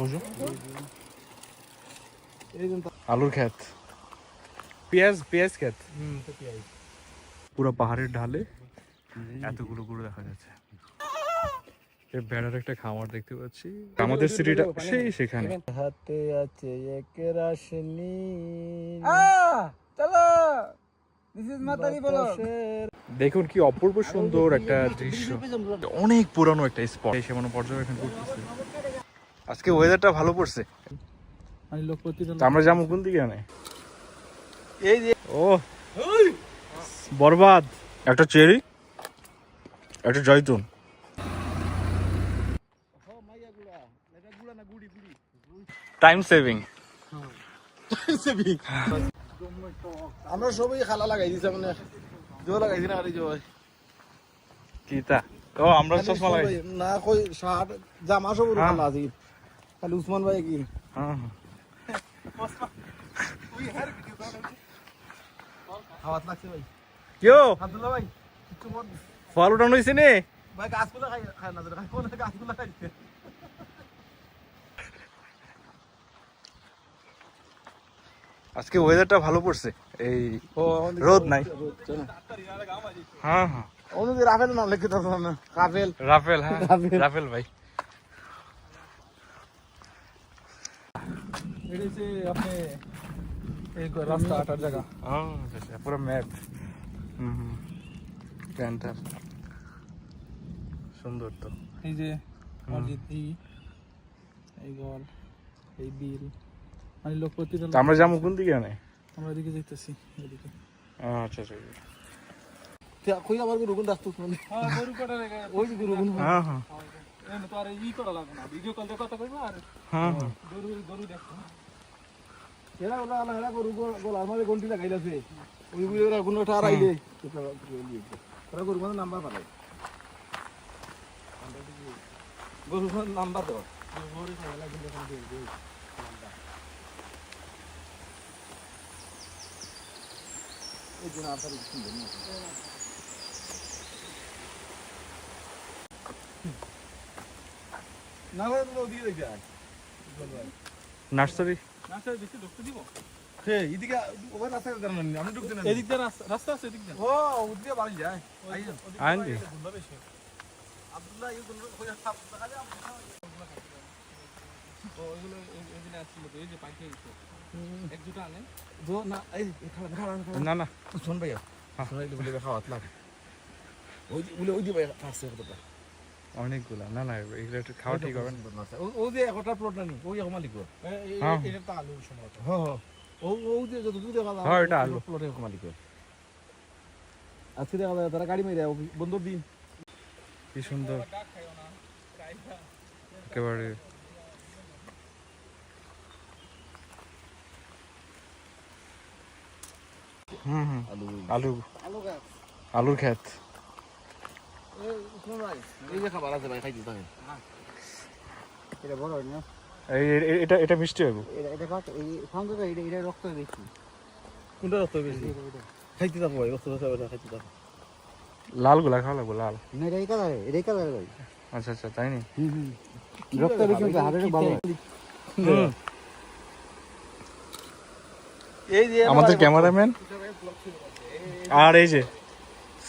Bonjour. আলুর ক্ষেত পেঁয়াজ পেঁয়াজ ক্ষেত পুরো পাহাড়ের ঢালে এতগুলো গরু দেখা যাচ্ছে বেড়ার একটা খামার দেখতে পাচ্ছি আমাদের সিটিটা সেই সেখানে হাতে আছে এক রাশনি চলো দিস ইজ মাতারি বলো দেখুন কি অপূর্ব সুন্দর একটা দৃশ্য অনেক পুরানো একটা স্পট এসে মনে পর্যবেক্ষণ করতেছে আজকে ওয়েদারটা ভালো পড়ছে। আমরা যাব কোন দিকে আনে এই যে ও বরবাদ। একটা চেরি একটা জয়তুন। টাইম সেভিং আমরা সবই খালা লাগাই দিছি মানে জো লাগাইছি না আরে জো। কিতা ও আমরা চশমা লাগাই। না কই শার্ট জামা সব হ্যাঁ। খালা আছে। খালি উসমান ভাই কি? হ্যাঁ। হাওয়াত লাগছে ভাই। কিও আব্দুল্লাহ ভাই কিছু বল ফল উঠানো নে? ভাই গাছগুলো খাই খায় না কোন গাছগুলো খাইছে? আজকে ওয়েদারটা ভালো পড়ছে। এই রোদ নাই। হ্যাঁ হ্যাঁ। অনুদি রাফেল নাম লিখে দাও না রাফেল রাফেল হ্যাঁ। রাফেল। রাফেল ভাই। এটা হচ্ছে আপনি এই রাস্তা আটার জায়গা পুরো ম্যাট সুন্দর তো এই যে মসজিদ এই ঘর এই বিল মানে লোক প্রতিটা আমরা যাব কোন দিকে আমরা এদিকে যাইতেছি এদিকে আচ্ছা আচ্ছা তে আবার গুরু গুন রাখতো মানে হ্যাঁ গুরু কটা রে ওই গুরু তো আর ই করা লাগবে না ভিডিও কল দিয়ে কথা কইবা আর হ্যাঁ হ্যাঁ গরু গরু দেখো এরা ওরা আলা এরা গরু গলার মধ্যে গন্টি লাগাইলাছে ওই বুড়ি ওরা গুণ ওঠা আইলে ওরা গরু নাম্বার পালাই গরু নাম্বার দাও এই জন্য আর তার সুন্দর না না রাস্তায় বেশি ঢুকতে দিব? হে এদিকে দাঁড়ানো নেই আমি ঢুকতে না এদিক দিয়ে রাস্তা আছে এদিক দিয়ে। ও ওদিকে বাড়ি যায়। আইনজি আব্দুল্লাহ এই কোন কই সাপ দেখা যায় আসছিল তো এই যে পাইকে গেছে এক দুটো আনেন। দো না এই খালা খালা না না। শোন ভাইয়া শোন এই বলে খাওয়াত লাগ ওই ওই ওই দিবে ফাসে কতটা অনেকগুলা। না না এগুলো একটু খাওয়া ঠিক হবে ও যে একটা প্লট না নি ওই এখন মালিক হ্যাঁ। এটা তো আলু সম্ভবত হ্যাঁ হ্যাঁ। ও ও যে যত দূর দেখা যায় হ্যাঁ, এটা আলু। প্লটের মালিক আজকে দেখা যায় তারা গাড়ি মেরে বন্ধ দিন। কি সুন্দর। একেবারে। হুম হুম। আলু। আলু। আলু আলুর ক্ষেত। এই যে খাবার আছে ভাই খাইতে থাকে এটা বড় না এটা এটা মিষ্টি হবে এটা এটা এই সঙ্গে এটা এটা রক্ত বেশি? কোনটা রক্ত বেশি খাইতে থাকো ভাই রক্ত বেশি হবে খাইতে থাকো লালগুলা খাওয়া লাগবো লাল। না এটা এই কালার এটাই কালার ভাই। আচ্ছা আচ্ছা তাই নি? রক্ত বেশি হবে হাড়ের ভালো এই যে আমাদের ক্যামেরাম্যান। আর এই যে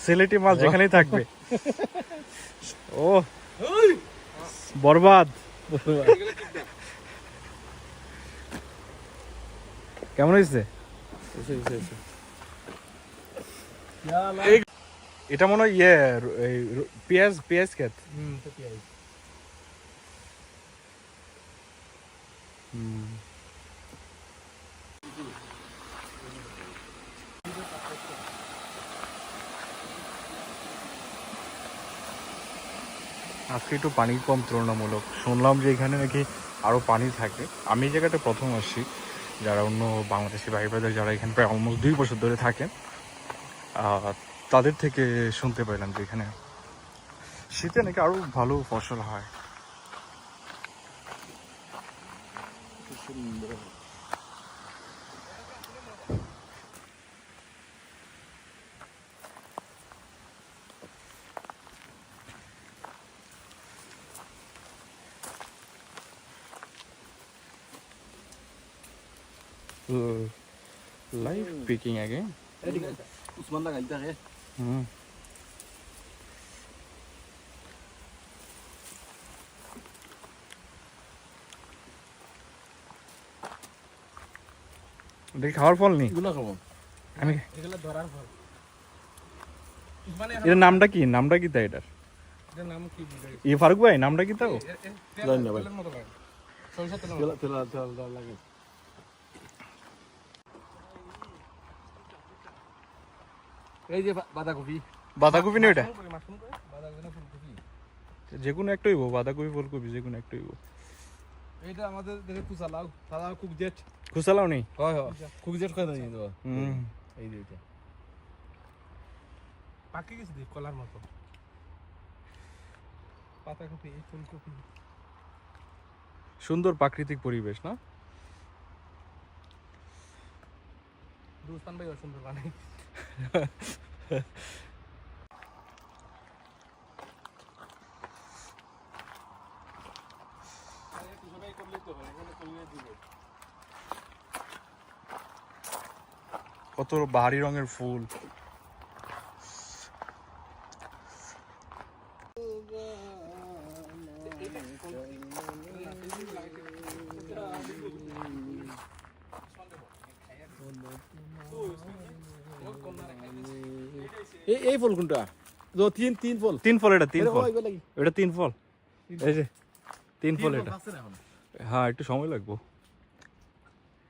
সিলেটি মাল যেখানেই থাকবে। ও বরবাদ। কেমন হয়েছে? এটা মনে হয় ইয়ে পেঁয়াজ পেঁয়াজ ক্ষেত। হুম। আজকে একটু পানি কম তুলনামূলক। শুনলাম যে এখানে নাকি আরও পানি থাকে। আমি এই জায়গাটা প্রথম আসছি। যারা অন্য বাংলাদেশি ভাই ব্রাদার যারা এখানে প্রায় অলমোস্ট দুই বছর ধরে থাকেন তাদের থেকে শুনতে পাইলাম যে এখানে শীতে নাকি আরও ভালো ফসল হয়। লাইভ পিকিং আগে উসমান লাগাই থাকে হুম দেখি খাওয়ার ফল নেই? এগুলো খাব। আমি এগুলো ধরার ফল। এর নামটা কি? নামটা কি তা এটার? নাম কি ই ফারুক ভাই নামটা কি তাও? ধন্যবাদ এই যে বাঁধাকপি। বাঁধাকপি না এটা? বাঁধাকপি ফুলকপি। যে কোনো একটা হইব বাঁধাকপি ফুলকপি যে কোনো একটা হইব। আমাদের কুচালাও কুক জেট নেই? হয় হয়। কুক জেট খাই জানি তো হুম। এই যে এটা পাকি গেছে দেখ কলার মতো। পাতাকপি ফুলকপি। সুন্দর প্রাকৃতিক পরিবেশ না? দুস্তান ভাই সুন্দর বানাই কত বাহারি রঙের ফুল। এই এই ফুল কোনটা? তিন তিন ফুল। তিন ফল এটা তিন ফল। এটা তিন ফল। এই যে তিন ফল এটা। হ্যাঁ একটু সময় লাগবো।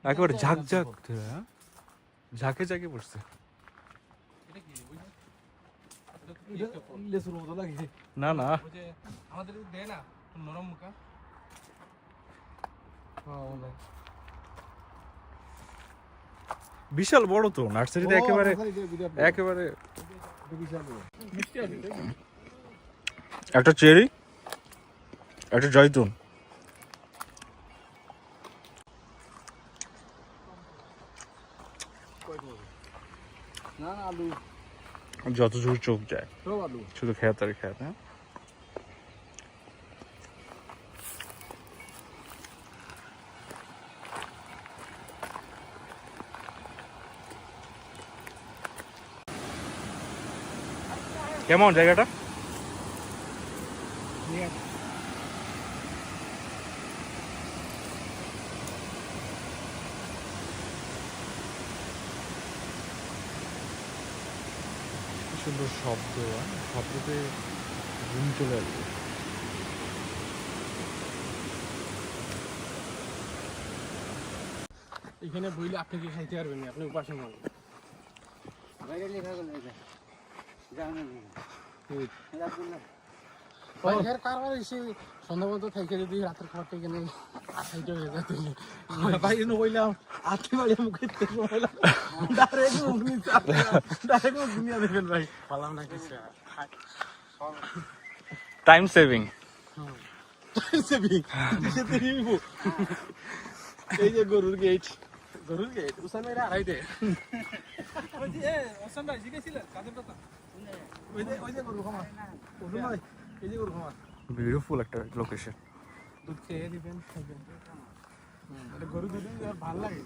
একেবারে ঝাঁক ঝাঁক। হ্যাঁ? ঝাঁকে ঝাঁকে পড়ছে। লাগে। না না। আমাদের দেয় না নরম মুখা। হ্যাঁ বিশাল বড় তো নার্সারিতে একেবারে একেবারে একটা চেরি একটা জয়তুন। যত দূর চোখ যায়। শুধু খেয়াত আর খেয়াত হ্যাঁ? কেমন জায়গাটা? কি সুন্দর শব্দ হ্যাঁ? শব্দতে ঘুম চলে আসবে। এখানে বইলে আপনি কি খাইতে পারবেন না আপনি উপাসনা করবেন। খাইতে হয়ে টাইম সেভিং এই যে গরুর গেট গরুর গেট উসান ভাই আড়াই দে ওসান ভাই জিজ্ঞেসিলেন কাদের কথা? বিউটিফুল একটা লোকেশন দুধ খেয়ে দিবেন এটা গরু দুধ আর ভালো লাগে।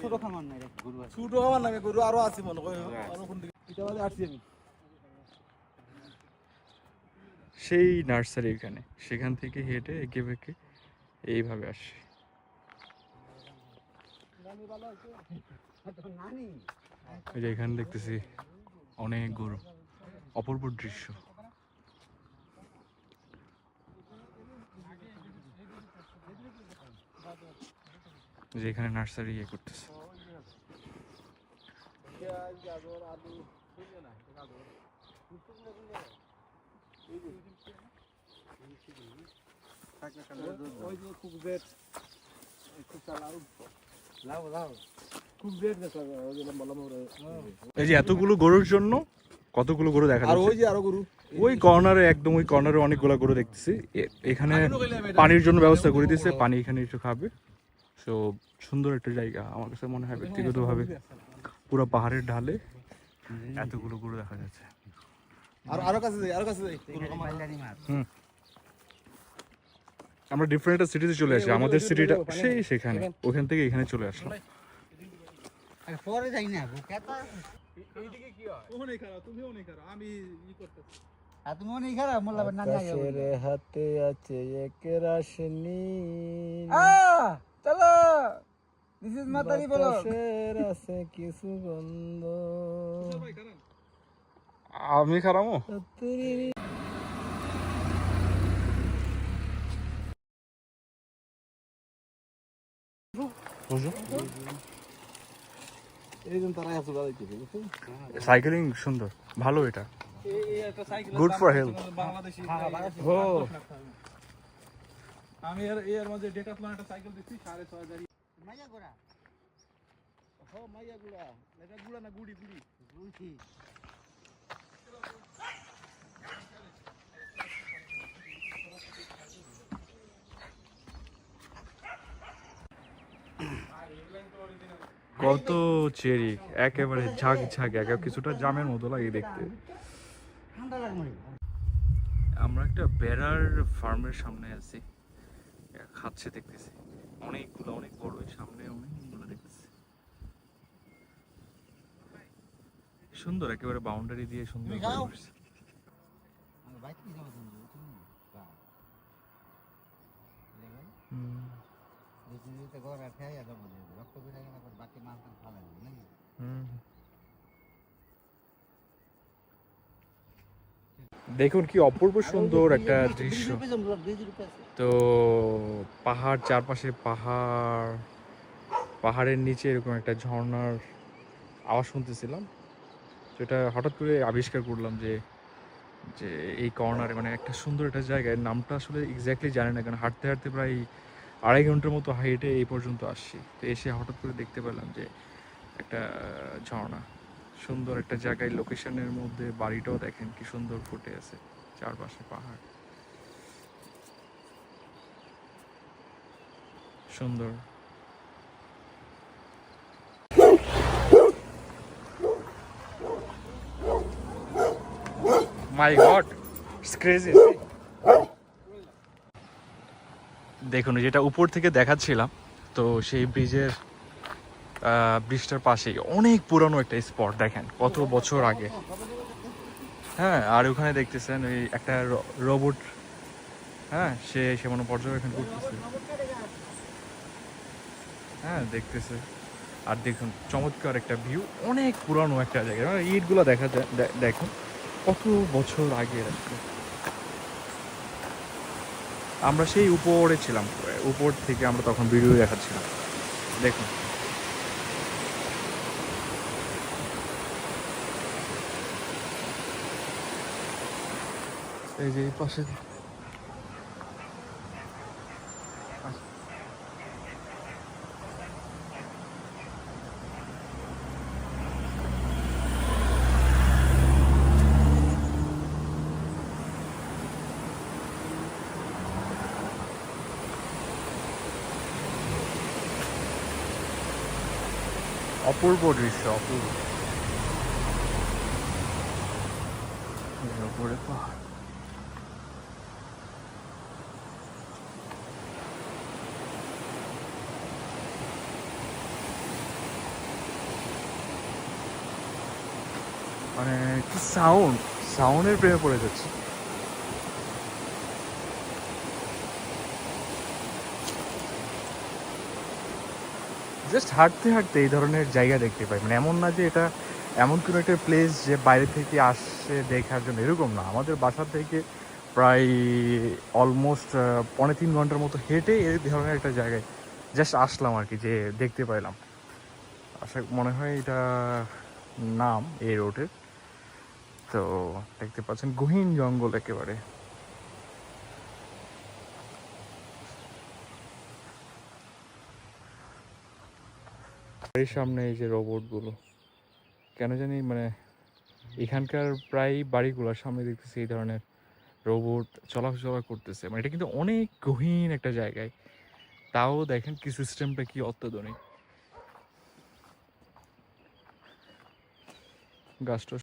ছোট খামার নাই গুরু আছে। ছোট হওয়ার নামে গরু আরও আছে মনে হয় আরও কোন দিকে এটা বাদে আসছি আমি। সেই নার্সারি এখানে। সেখান থেকে হেঁটে এঁকে বেঁকে এইভাবে আসে। এখানে দেখতেছি অনেক গরু। অপূর্ব দৃশ্য। যে এখানে নার্সারি ইয়ে করতেছে। আলু ওই যে। এই যে এতগুলো গরুর জন্য কতগুলো গরু দেখা ওই যাচ্ছে? যে আরও গরু। ওই কর্নারে একদম ওই কর্নারে অনেকগুলো গরু দেখতেছি। এখানে পানির জন্য ব্যবস্থা করে দিয়েছে পানি এখানে একটু খাবে। সো সুন্দর একটা জায়গা। আমার কাছে মনে হয় ব্যক্তিগতভাবে পুরো পাহাড়ের ঢালে এতগুলো গরু দেখা যাচ্ছে। আর আরও কাছে যাই আরও কাছে যাই। পাল্লারি আমরা ডিফারেন্ট একটা সিটিতে চলে আসি আমাদের সিটিটা সেই সেখানে ওখান। থেকে এখানে চলে আসলাম। পরে যাই না কেতা এইদিকে কি হয়? ওখানে খারাপ তুমিও নেই খারাপ আমি ই করতেছি। আর তুমি অনেক খারাপ মোল্লা না যাই হাতে আছে এক রাশনি। চলো। দিস মাতারি বলো আছে কিছু গন্ধ। আমি খারামো? বুঝছ সাইকেলিং সুন্দর ভালো এটা। Health. বাংলাদেশি ও। আমি এর এর মধ্যে ডেকাথলন একটা সাইকেল দিচ্ছি সাড়ে ছয় হাজার মাইয়া গোরা ও মাইয়া গুড়া এটা গুড়া না গুড়ি? গুড়ি। বুঝছি কত চেরি একেবারে ঝাঁক ঝাঁক একে কিছুটা জামের মতো লাগে দেখতে। আমরা একটা বেড়ার ফার্মের সামনে আছি। খাচ্ছে দেখতেছি। অনেকগুলো অনেক বড় সামনে অনেকগুলো দেখতেছি। সুন্দর একেবারে বাউন্ডারি দিয়ে সুন্দর হুম, দেখুন কি অপূর্ব সুন্দর একটা দৃশ্য। তো পাহাড় চারপাশে পাহাড়, পাহাড়ের নিচে এরকম একটা ঝর্ণার আওয়াজ শুনতেছিলাম। সেটা হঠাৎ করে আবিষ্কার করলাম যে যে এই কর্নারে মানে একটা সুন্দর একটা জায়গায়, নামটা আসলে এক্স্যাক্টলি জানি না, কারণ হাঁটতে হাঁটতে প্রায় আড়াই ঘণ্টার মতো হাইটে এই পর্যন্ত আসছি। তো এসে হঠাৎ করে দেখতে পেলাম যে একটা ঝর্ণা। সুন্দর একটা জায়গায় লোকেশনের মধ্যে বাড়িটাও দেখেন কি সুন্দর ফুটে আছে, চারপাশে পাহাড়। সুন্দর। মাই গড ক্রেজি দেখুন যেটা উপর থেকে দেখাচ্ছিলাম, তো সেই ব্রিজের ব্রিজটার পাশেই অনেক পুরনো একটা স্পট দেখেন, কত বছর আগে। হ্যাঁ আর ওখানে দেখতেছেন ওই একটা রোবট হ্যাঁ সে সে মনে পর্যবেক্ষণ করতেছে হ্যাঁ দেখতেছে। আর দেখুন, চমৎকার একটা ভিউ অনেক পুরানো একটা জায়গা। ইটগুলো দেখা যায় দেখুন, কত বছর আগে আমরা সেই উপরে ছিলাম। উপর থেকে আমরা তখন ভিডিও দেখাচ্ছিলাম। দেখুন। এই যে পাশে অপূর্ব দৃশ্য অপূর্ব। উপরে পাহাড়। মানে কি সাউন্ড সাউন্ডের প্রেমে পড়ে যাচ্ছে। জাস্ট হাঁটতে হাঁটতে এই ধরনের জায়গা দেখতে পাই। মানে এমন না যে এটা এমন কোনো একটা প্লেস যে বাইরে থেকে আসছে দেখার জন্য, এরকম না। আমাদের বাসা থেকে প্রায় অলমোস্ট পনেরো তিন ঘণ্টার মতো হেঁটে এই ধরনের একটা জায়গায় জাস্ট আসলাম আর কি, যে দেখতে পাইলাম। আশা, মনে হয় এটা নাম এই রোডের তো দেখতে পাচ্ছেন গহীন জঙ্গল একেবারে। বাড়ির সামনে এই যে রোবটগুলো কেন জানি মানে এখানকার প্রায় বাড়িগুলোর সামনে দেখতেছি এই ধরনের রোবট চলাফেরা করতেছে। মানে এটা কিন্তু অনেক গহীন একটা জায়গায়। তাও দেখেন কি সিস্টেমটা কি অত্যাধুনিক। গাছটা